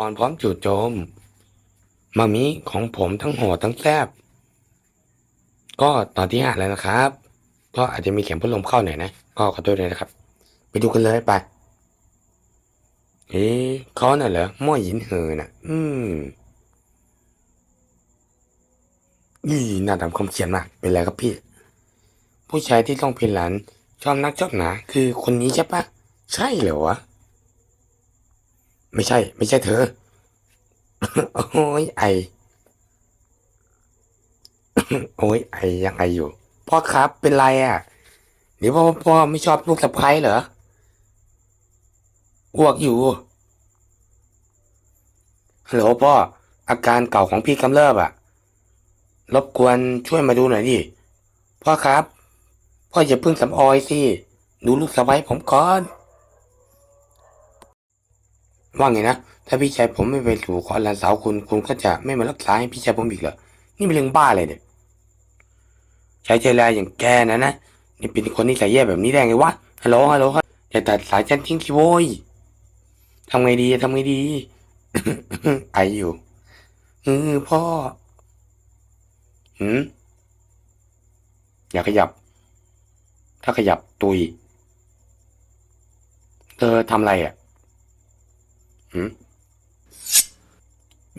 ก่อนพร้อมจู่โจม มามิของผมทั้งโหดทั้งแซบ ก็ตอนที่ห้าแล้วนะครับ ก็อาจจะมีเข็มพัดลมเข้าหน่อยนะ ก็ขอโทษด้วยนะครับ ไปดูกันเลยไป เอ๊ะเขาน่ะเหรอม่อหยินเหอน่ะ อืมอีน่าทำคำเขียนมากเป็นไรครับพี่ ผู้ชายที่ต้องเป็นหลานชอบนักชอบหนา คือคนนี้ใช่ปะ ใช่เหรอวะ ไม่ใช่ ไม่ใช่เธอ โอ้ยไอ โอ้ยไอยังไงอยู่ พ่อครับเป็นไรอะเดี๋ยวพ่อพ่อไม่ชอบลูกสะใภ้เหรออ้วกอยู่ฮัลโหลพ่อ อาการเก่าของพี่กำเริบอะ รบกวนช่วยมาดูหน่อยดิ พ่อครับ พ่ออย่าเพิ่งสำออยสิ ดูลูกสะใภ้ผมก่อน ว่าไงนะ ถ้าพี่ชายผมไม่ไปสู่ขอหลานสาวคุณ คุณก็จะไม่มารักษาให้พี่ชายผมอีกเหรอ นี่เป็นเรื่องบ้าเลยเนี่ยชายเจรายอย่างแกนะนะ นี่เป็นคนที่ใส่แย่แบบนี้ได้ไงวะ ฮัลโหล ฮัลโหลครับอย่าตัดสายฉันทิ้งสิโว้ยทำไงดีทำไงดี ไออยู่เออพ่อ หืมอย่าขยับ ถ้าขยับตุย เธอทำอะไรอะ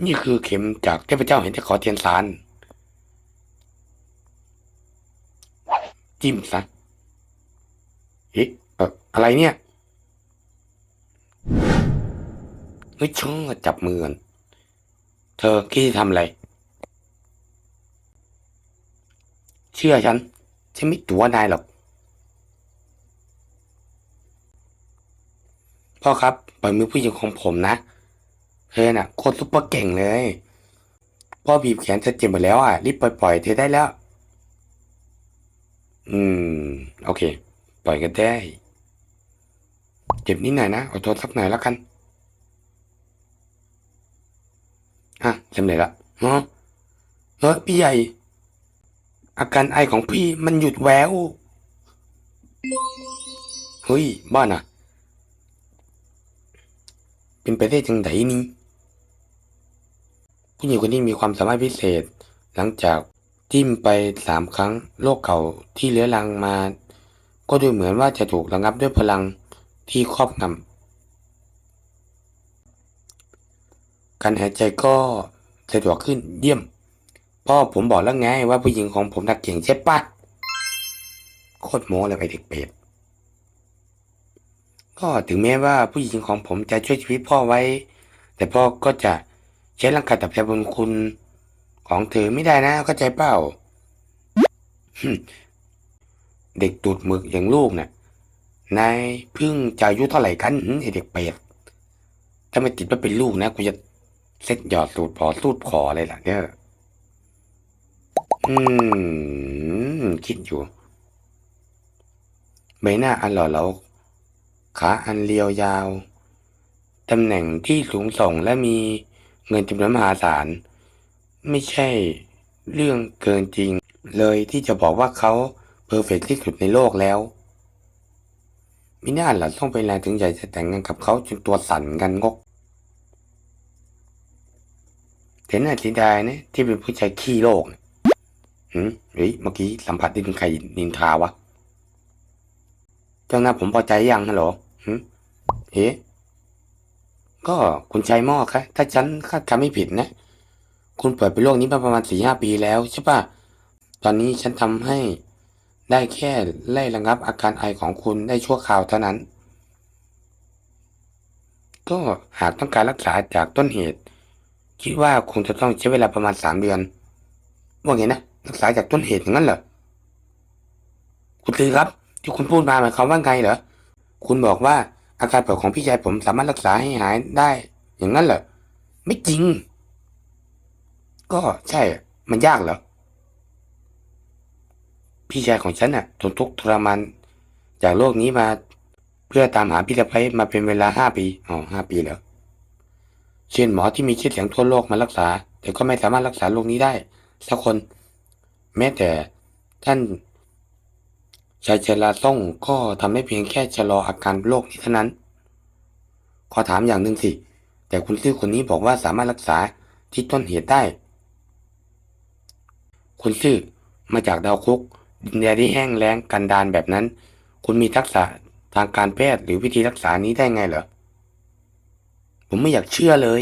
นี่คือเข็มจากเทพเจ้าเห็นแต่ขอเทียนสารจิ้มซะเอ๊ะออะไรเนี่ยเฮ้ยช่างจับมือกันเธอคิดจะทำอะไร เชื่อฉัน ฉันไม่ตัวนายหรอก พ่อครับปล่อยมือผู้หญิงของผมนะเธอน่ะโคตรซุปเปอร์เก่งเลย พ่อบีบแขนเธอเจ็บหมดแล้วอะรีบปล่อยปล่อยเธอได้แล้ว อืม โอเค ปล่อยกันได้ เจ็บนิดหน่อยนะเอาโทษสักหน่อยแล้วกันอะสำเร็จละฮะเฮ้ยพี่ใหญ่ อาการไอของพี่มันหยุดแววเฮ้ยบ้านอะ เป็นไปได้จังไดนี่ผู้หญิงคนนี้มีความสามารถพิเศษ หลังจากจิ้มไปสามครั้งโรคเก่าที่เลื้อรังมา ก็ดูเหมือนว่าจะถูกระงับด้วยพลังที่ครอบงำการหายใจก็สะดวกขึ้นเยี่ยม พ่อผมบอกแล้วไงว่าผู้หญิงของผมนักเก่งใช่ปะโคตรโม้เลยไปเด็กเป็ด ก็ถึงแม้ว่าผู้หญิงของผมจะช่วยชีวิตพ่อไว้ แต่พ่อก็จะใช้ร่างกายตอบแทนบุญคุณของเธอไม่ได้นะเข้าใจเปล่าเด็กตูดหมึกอย่างลูกน่ะนายพิ่งจะอายุเท่าไหร่กันไอเด็กเป็ดถ้าไม่ติดว่าเป็นลูกนะกูจะเซ็ตหยอดสูตรพอสูตรขอเลยล่ะเนี่ยอืม คิดอยู่ใบหน้าอันหล่อเหลา ขาอันเรียวยาว ตำแหน่งที่สูงส่งและมีเงินจำนวนมหาศาล ไม่ใช่เรื่องเกินจริง เลยที่จะบอกว่าเขาเพอร์เฟกที่สุดในโลกแล้วมิน่าหล่ะต้องไปแรงถึงใหญ่จะแต่งงานกับเขาจนตัวสั่นกันงกเห็นน่าเสียดายนะที่เป็นผู้ชายขี้โลกหืมเฮ้ยเมื่อกี้สัมผัสด้ถึงใครนินทาวะ เจ้าหน้าผมพอใจยังฮัลโหลหืม เอ๊ะก็คุณชายหม้อคะถ้าฉันคาดคำไม่ผิดนะ คุณเปิดไปโลกนี้มาประมาณสี่ห้าปีแล้วใช่ปะตอนนี้ฉันทำให้ได้แค่ไล่ระงับอาการไอของคุณได้ชั่วคราวเท่านั้น ก็หากต้องการรักษาจากต้นเหตุ คิดว่าคงจะต้องใช้เวลาประมาณสามเดือน ว่าไงนะ รักษาจากต้นเหตุอย่างนั้นเหรอ คุณตือครับ ที่คุณพูดมาหมายความว่าไงเหรอ คุณบอกว่าอาการป่วยของพี่ชายผมสามารถรักษาให้หายได้ อย่างนั้นเหรอ ไม่จริง ก็ใช่ มันยากเหรอ พี่ชายของฉันน่ะทนทุกข์ทรมานจากโลกนี้มา เพื่อตามหาพี่สะใภ้มาเป็นเวลาห้าปี อ๋อห้าปีแล้วเช่นหมอที่มีชื่อเสียงทั่วโลกมารักษา แต่ก็ไม่สามารถรักษาโรคนี้ได้สักคน แม้แต่ท่าน ชายเชลาส่งก็ทำได้เพียงแค่ชะลออาการโรคนี้เท่านั้น ขอถามอย่างหนึ่งสิ แต่คุณซื่อคนนี้บอกว่าสามารถรักษาที่ต้นเหตุได้ คุณซื่อมาจากดาวคุกดินแดนที่แห้งแล้งกันดารแบบนั้น คุณมีทักษะทางการแพทย์หรือวิธีรักษานี้ได้ไงเหรอ ผมไม่อยากเชื่อเลย